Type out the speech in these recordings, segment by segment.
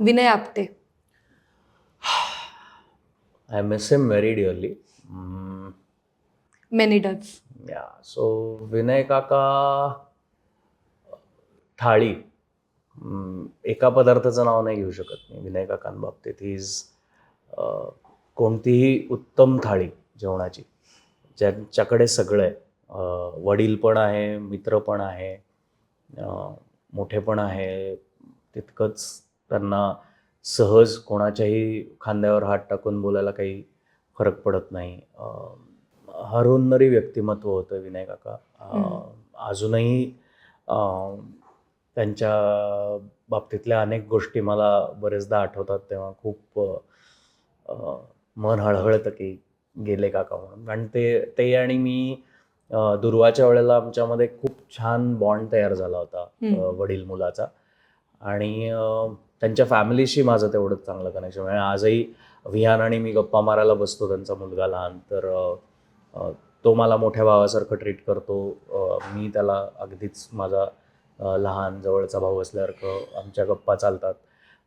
Vinay Apte I miss him very dearly many does या so Vinay काका थाळी एका पदार्थाचं नाव नाही घेऊ शकत मी विनय काकांबाबतीत ही इज कोणतीही उत्तम थाळी जेवणाची ज्यांच्याकडे सगळं आहे वडील पण आहे मित्र पण आहे मोठे पण आहे तितकंच त्यांना सहज कोणाच्याही खांद्यावर हात टाकून बोलायला काही फरक पडत नाही. हरहुन्नरी व्यक्तिमत्व होतं विनय काका. अजूनही त्यांच्या बाबतीतल्या अनेक गोष्टी मला बरेचदा आठवतात तेव्हा खूप मन हळहळतं की गेले काका म्हणून. कारण ते ते आणि मी दुर्वाच्या वेळेला आमच्यामध्ये खूप छान बॉन्ड तयार झाला होता वडील मुलाचा. आणि त्यांच्या फॅमिलीशी माझं तेवढंच चांगलं कनेक्शन म्हणजे आजही विहान आणि मी गप्पा मारायला बसतो त्यांचा मुलगा लहान तर तो मला मोठ्या भावासारखं ट्रीट करतो. मी त्याला अगदीच माझा लहान जवळचा भाऊ असल्यासारखं आमच्या गप्पा चालतात.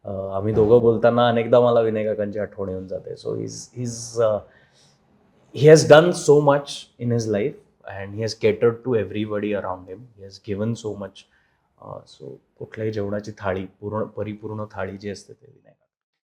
आम्ही दोघं बोलताना अनेकदा मला विनय काकांची आठवण येऊन जाते. So is is he has done so much in his life and he has catered to everybody around him he has given so much so कुठल्याही जेवणाची थाळी पूर्ण परिपूर्ण थाळी जी असते ते